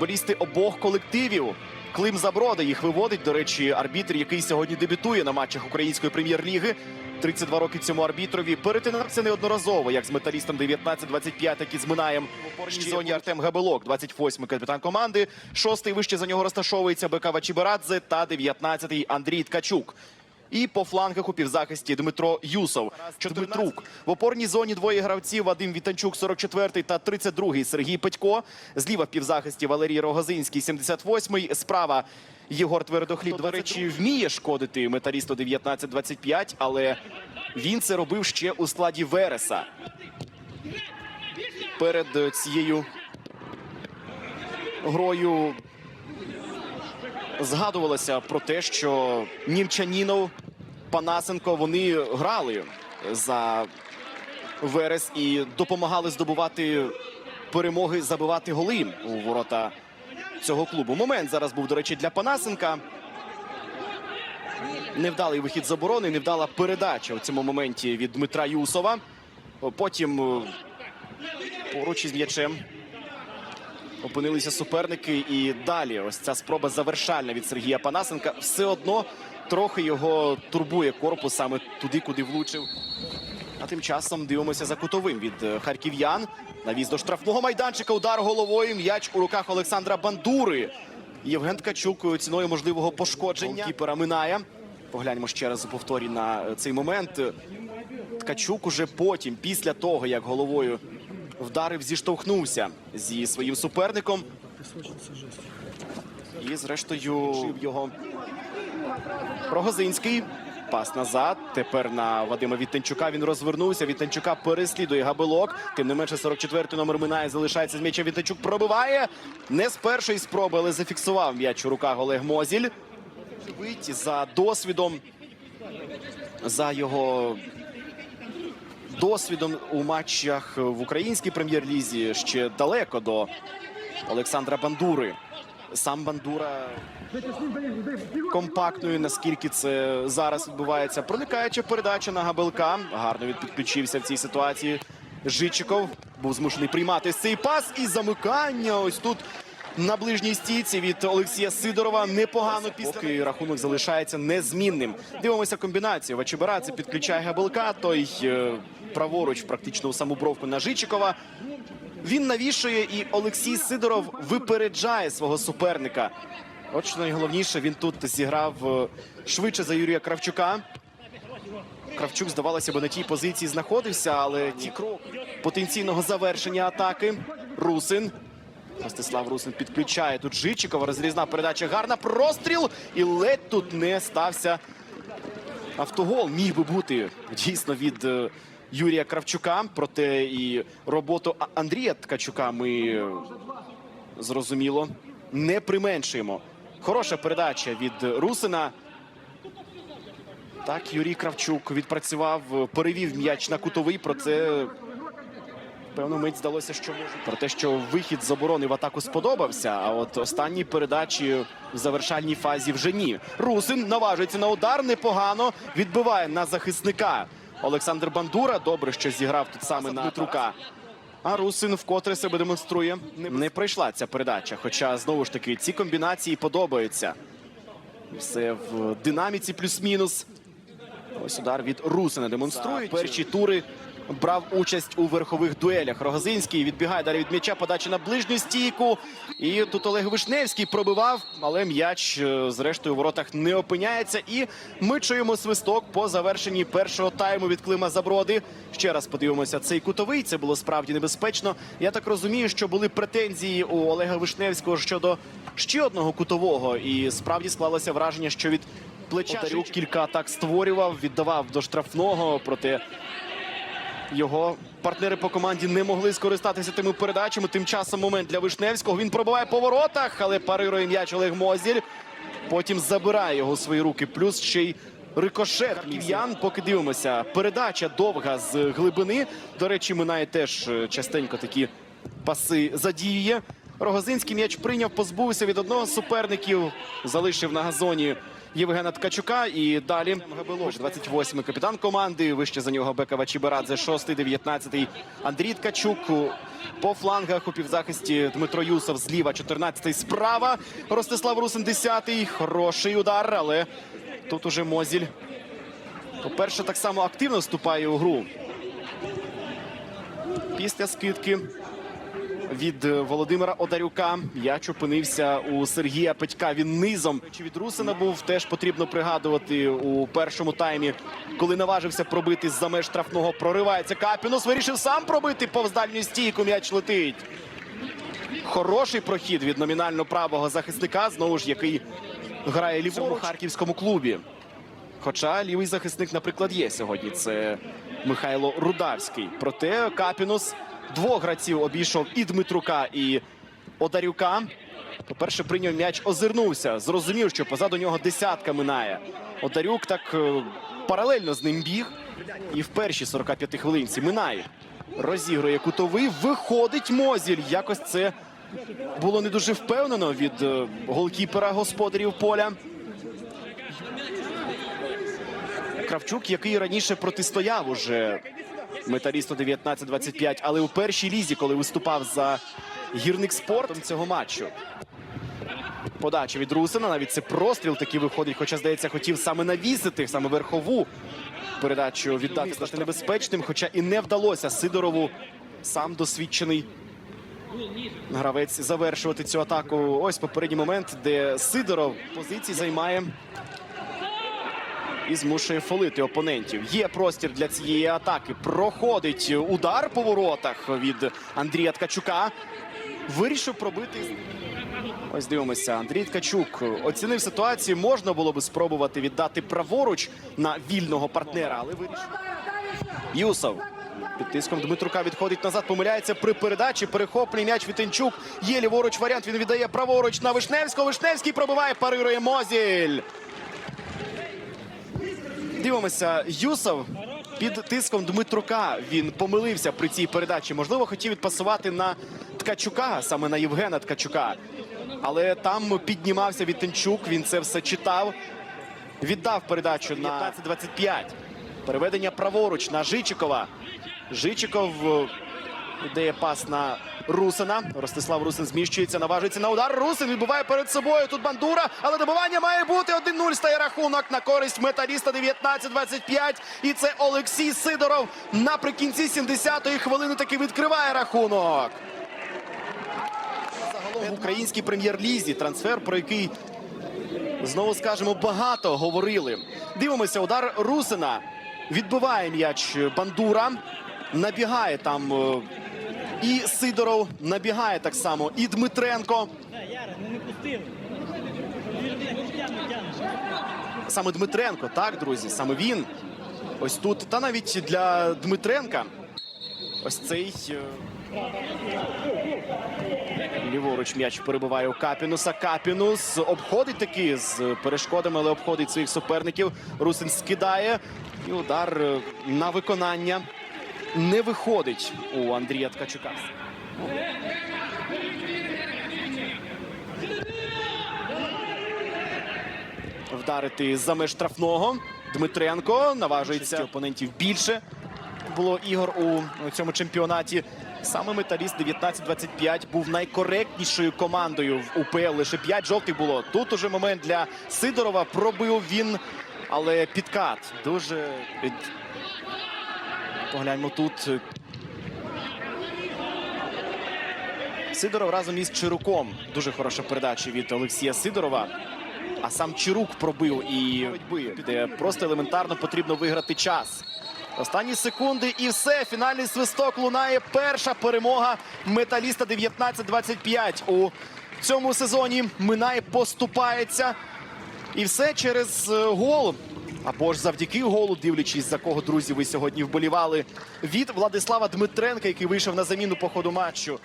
футболісти обох колективів. Клим Заброда їх виводить. До речі, арбітр, який сьогодні дебютує на матчах української прем'єр-ліги. 32 роки цьому арбітрові перетинався неодноразово, як з металістом 19-25, так і з Минаєм. В опорній зоні Артем Габелок, 28-й капітан команди. Шостий вище за нього розташовується БК Вачібарадзе та 19-й Андрій Ткачук. І по флангах у півзахисті Дмитро Юсов. Дмитрук. В опорній зоні двоє гравців. Вадим Вітанчук, 44-й та 32-й Сергій Петько. Зліва в півзахисті Валерій Рогозинський, 78-й. Справа Єгор Твердохліб. До речі, вміє шкодити металісту 19-25, але він це робив ще у складі Вереса. Перед е, цією грою згадувалося про те, що Німчанінов, Панасенко вони грали за Верес і допомагали здобувати перемоги, забивати голи у ворота цього клубу. Момент зараз був, до речі, для Панасенка. Невдалий вихід з оборони, невдала передача у цьому моменті від Дмитра Юсова. Потім е, поруч із м'ячем опинилися суперники. І далі ось ця спроба завершальна від Сергія Панасенка. Все одно трохи його турбує корпус саме туди, куди влучив. А тим часом дивимося за кутовим від е, харків'ян. Навіз до штрафного майданчика. Удар головою. М'яч у руках Олександра Бандури. Євген Ткачук ціною можливого пошкодження. Кіпера минає. Погляньмо ще раз у повторі на е, цей момент. Ткачук уже потім, після того, як головою вдарив, зіштовхнувся зі своїм суперником. І, зрештою, його Рогозинський. Пас назад. Тепер на Вадима Віттенчука він розвернувся. Віттенчука переслідує габелок. Тим не менше, 44-й номер минає. Залишається з м'яча. Віттенчук пробиває. Не з першої спроби, але зафіксував м'яч у руках Олег Мозіль. За досвідом, за його досвідом у матчах в українській прем'єр-лізі ще далеко до Олександра Бандури. Сам Бандура компактною, наскільки це зараз відбувається. Проникаюча передача на Габелка. Гарно він підключився в цій ситуації. Жичиков був змушений приймати цей пас і замикання. Ось тут на ближній стійці від Олексія Сидорова. Непогано після Поки рахунок залишається незмінним. Дивимося комбінацію. Вачебарадзе підключає Габелка. Той е, праворуч, практично у саму бровку на Жичикова. Він навішує, і Олексій Сидоров випереджає свого суперника. От що найголовніше, він тут зіграв е, швидше за Юрія Кравчука. Кравчук, здавалося б, на тій позиції знаходився, але ті кроки потенційного завершення атаки. Русин. Ростислав Русин підключає тут Жичикова. Розрізна передача гарна. Простріл. І ледь тут не стався автогол. Міг би бути дійсно від е, Юрія Кравчука. Проте і роботу Андрія Ткачука ми е, зрозуміло не применшуємо. Хороша передача від Русина. Так, Юрій Кравчук відпрацював, перевів м'яч на кутовий. Про це певно мить здалося, що. Про те, що вихід з оборони в атаку сподобався. А от останні передачі в завершальній фазі вже ні. Русин наважується на удар непогано. Відбиває на захисника Олександр Бандура. Добре, що зіграв тут саме на Дмитрука. А Русин вкотре себе демонструє. Не пройшла ця передача. Хоча знову ж таки ці комбінації подобаються. Все в динаміці плюс-мінус. Ось удар від Русина демонструють. Перші тури брав участь у верхових дуелях. Рогозинський відбігає далі від м'яча, подача на ближню стійку. І тут Олег Вишневський пробивав, але м'яч е, зрештою у воротах не опиняється. І ми чуємо свисток по завершенні першого тайму від Клима Заброди. Ще раз подивимося цей кутовий. Це було справді небезпечно. Я так розумію, що були претензії у Олега Вишневського щодо ще одного кутового. І справді склалося враження, що від плеча Одарюк кілька атак створював, віддавав до штрафного. Проте його партнери по команді не могли скористатися тими передачами. Тим часом момент для Вишневського. Він пробиває по воротах, але парирує м'яч Олег Мозіль. Потім забирає його свої руки. Плюс ще й рикошет ків'ян. Поки дивимося. Передача довга з глибини. До речі, минає теж е, частенько такі паси задіює. Рогозинський м'яч прийняв, позбувся від одного з суперників, залишив на газоні Євгена Ткачука. І далі Габелош, 28-й капітан команди. Вище за нього Бека Вачіберадзе, 6-й, 19-й Андрій Ткачук. По флангах у півзахисті Дмитро Юсов зліва, 14-й справа. Ростислав Русин, 10-й. Хороший удар, але тут уже Мозіль. По-перше, так само активно вступає у гру. Після скидки від е, Володимира Одарюка м'яч опинився у Сергія Петька. Він низом чи від Русина був теж потрібно пригадувати у першому таймі, коли наважився пробити з-за меж штрафного. Проривається Капінос. Вирішив сам пробити повз дальню стійку. М'яч летить. Хороший прохід від номінально правого захисника, знову ж який грає ліворуч у харківському клубі. Хоча лівий захисник, наприклад, є сьогодні. Це Михайло Рударський. Проте Капінус двох гравців обійшов і Дмитрука, і Одарюка. По-перше, прийняв м'яч, озирнувся. Зрозумів, що позаду нього десятка минає. Одарюк так е, паралельно з ним біг. І в першій 45 хвилинці минає. Розігрує кутовий. Виходить Мозіль. Якось це було не дуже впевнено від е, голкіпера господарів поля. Кравчук, який раніше протистояв уже металісту 19-25, але у першій лізі, коли виступав за гірник спортом цього матчу. Подача від Русина. Навіть це простріл такий виходить, хоча, здається, хотів саме навісити, саме верхову передачу віддати стати небезпечним, хоча і не вдалося Сидорову сам досвідчений гравець завершувати цю атаку. Ось попередній момент, де Сидоров позиції займає і змушує фолити опонентів. Є простір для цієї атаки. Проходить удар по воротах від Андрія Ткачука. Вирішив пробити. Ось дивимося. Андрій Ткачук оцінив ситуацію. Можна було би спробувати віддати праворуч на вільного партнера, але вирішив. Юсов. Під тиском Дмитрука відходить назад, помиляється при передачі. Перехоплює м'яч Вітенчук. Є ліворуч варіант. Він віддає праворуч на Вишневського. Вишневський пробиває, парирує Мозіль. Дивимося, Юсов під тиском Дмитрука. Він помилився при цій передачі. Можливо, хотів відпасувати на Ткачука, саме на Євгена Ткачука. Але там піднімався Вітенчук. Він це все читав. Віддав передачу на 15-25. Переведення праворуч на Жичикова. Жичиков віддає пас на Русина. Ростислав Русин зміщується, наважується на удар. Русин відбуває перед собою. Тут бандура, але добивання має бути 1-0. Стає рахунок на користь металіста 19-25. І це Олексій Сидоров наприкінці 70-ї хвилини таки відкриває рахунок. Загалом в українській прем'єр-лізі трансфер, про який знову скажемо багато говорили. Дивимося, удар Русина. Відбиває м'яч Бандура. Набігає там е, і Сидоров, набігає так само і Дмитренко. Саме Дмитренко, так, друзі, саме він. Ось тут. Та навіть для Дмитренка. Ось цей. е, Ліворуч м'яч перебиває у Капінуса. Капінус обходить таки з перешкодами, але обходить своїх суперників. Русин скидає. І удар е, на виконання не виходить у Андрія Ткачука. Вдарити за меж штрафного. Дмитренко наважується опонентів більше. Було ігор у цьому чемпіонаті. Саме металіст 19-25 був найкоректнішою командою в УПЛ. Лише 5 жовтих було. Тут уже момент для Сидорова. Пробив він, але підкат. Дуже. Погляньмо тут. Сидоров разом із Чируком. Дуже хороша передача від Олексія Сидорова. А сам Чирук пробив і де просто елементарно потрібно виграти час. Останні секунди і все. Фінальний свисток лунає. Перша перемога металіста 19-25 у цьому сезоні. Минає, поступається. І все через е, гол. Або ж завдяки голу, дивлячись, за кого друзі ви сьогодні вболівали. Від Владислава Дмитренка, який вийшов на заміну по ходу матчу.